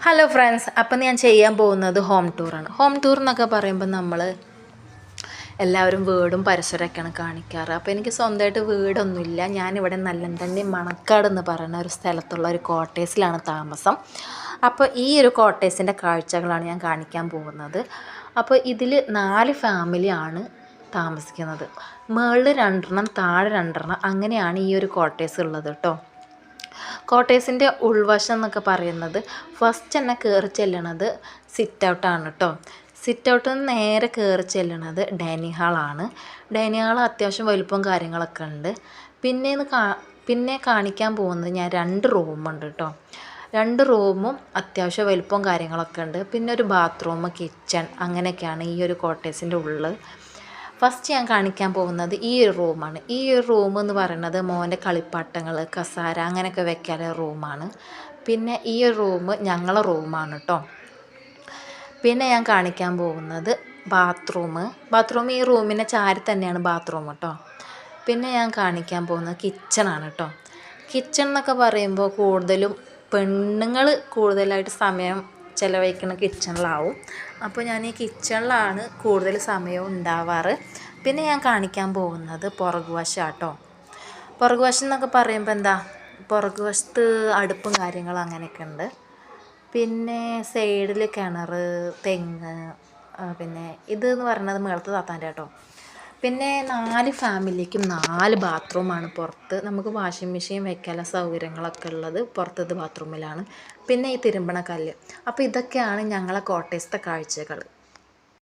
Hello friends അപ്പം ഞാൻ ചെയ്യാൻ പോകുന്നത് ഹോം ടൂറാണ് ഹോം ടൂർ എന്നൊക്കെ പറയുമ്പോൾ നമ്മൾ എല്ലാവരും വീടും പരിസരമൊക്കെയാണ് കാണിക്കാറ്. അപ്പോൾ എനിക്ക് സ്വന്തമായിട്ട് വീടൊന്നുമില്ല. ഞാനിവിടെ നല്ലന്തണ്ണി മണക്കാട് എന്ന് പറയുന്ന ഒരു സ്ഥലത്തുള്ള ഒരു കോട്ടേഴ്സിലാണ് താമസം. അപ്പോൾ ഈ ഒരു കോട്ടേഴ്സിന്റെ കാഴ്ചകളാണ് ഞാൻ കാണിക്കാൻ പോകുന്നത്. അപ്പോൾ ഇതിൽ നാല് ഫാമിലിയാണ് താമസിക്കുന്നത്. മേളിൽ രണ്ടെണ്ണം താഴെ രണ്ടെണ്ണം അങ്ങനെയാണ് ഈ ഒരു കോട്ടേഴ്സ് ഉള്ളത് കേട്ടോ കോട്ടേഴ്സിന്റെ ഉൾവശം എന്നൊക്കെ പറയുന്നത് ഫസ്റ്റ് തന്നെ കയറി ചെല്ലണത് സിറ്റ് ഔട്ടാണ് കേട്ടോ സിറ്റ് നിന്ന് നേരെ കയറി ചെല്ലണത് ഡൈനിങ് ഹാളാണ് ഡൈനിങ് ഹാൾ അത്യാവശ്യം വലുപ്പവും കാര്യങ്ങളൊക്കെ ഉണ്ട്. പിന്നെ കാ പിന്നെ കാണിക്കാൻ പോകുന്നത് ഞാൻ രണ്ട് റൂമുണ്ട് കേട്ടോ രണ്ട് റൂമും അത്യാവശ്യം വലുപ്പവും കാര്യങ്ങളൊക്കെ ഉണ്ട്. പിന്നെ ഒരു ബാത്റൂം കിച്ചൺ അങ്ങനെയൊക്കെയാണ് ഈ ഒരു കോട്ടേഴ്സിന്റെ ഉള്ളിൽ ഫസ്റ്റ് ഞാൻ കാണിക്കാൻ പോകുന്നത് ഈ ഒരു റൂമാണ് ഈ ഒരു റൂം എന്ന് പറയുന്നത് മോന്റെ കളിപ്പാട്ടങ്ങൾ കസാര അങ്ങനെയൊക്കെ വെക്കാനുള്ള റൂമാണ് പിന്നെ ഈ ഒരു റൂം ഞങ്ങളെ റൂമാണ് കേട്ടോ പിന്നെ ഞാൻ കാണിക്കാൻ പോകുന്നത് ബാത്റൂം ബാത്റൂം ഈ റൂമിനെ ചാരി തന്നെയാണ് ബാത്റൂം കേട്ടോ പിന്നെ ഞാൻ കാണിക്കാൻ പോകുന്നത് കിച്ചണാണ് കേട്ടോ കിച്ചൺ എന്നൊക്കെ പറയുമ്പോൾ കൂടുതലും പെണ്ണുങ്ങൾ കൂടുതലായിട്ട് സമയം ചിലവഴിക്കുന്ന കിച്ചണിലാവും. അപ്പോൾ ഞാൻ ഈ കിച്ചണിലാണ് കൂടുതൽ സമയം ഉണ്ടാവാറ്. പിന്നെ ഞാൻ കാണിക്കാൻ പോകുന്നത് പുറകുവശാട്ടോ. പുറകുവശം എന്നൊക്കെ പറയുമ്പോൾ എന്താ? പുറകുവശത്ത് അടുപ്പും കാര്യങ്ങളും അങ്ങനെയൊക്കെ ഉണ്ട്. പിന്നെ സൈഡിൽ കിണർ തെങ്ങ് പിന്നെ ഇത് എന്ന് പറയുന്നത് മേളത്ത് താത്താന്റെ കേട്ടോ പിന്നെ നാല് ഫാമിലിക്കും നാല് ബാത്റൂമാണ് പുറത്ത്. നമുക്ക് വാഷിംഗ് മെഷീൻ വെക്കാനുള്ള സൗകര്യങ്ങളൊക്കെ ഉള്ളത് പുറത്തത് ബാത്റൂമിലാണ്. പിന്നെ ഈ തിരുമ്പണ കല്ല്. അപ്പോൾ ഇതൊക്കെയാണ് ഞങ്ങളെ കോട്ടയത്തെ കാഴ്ചകൾ.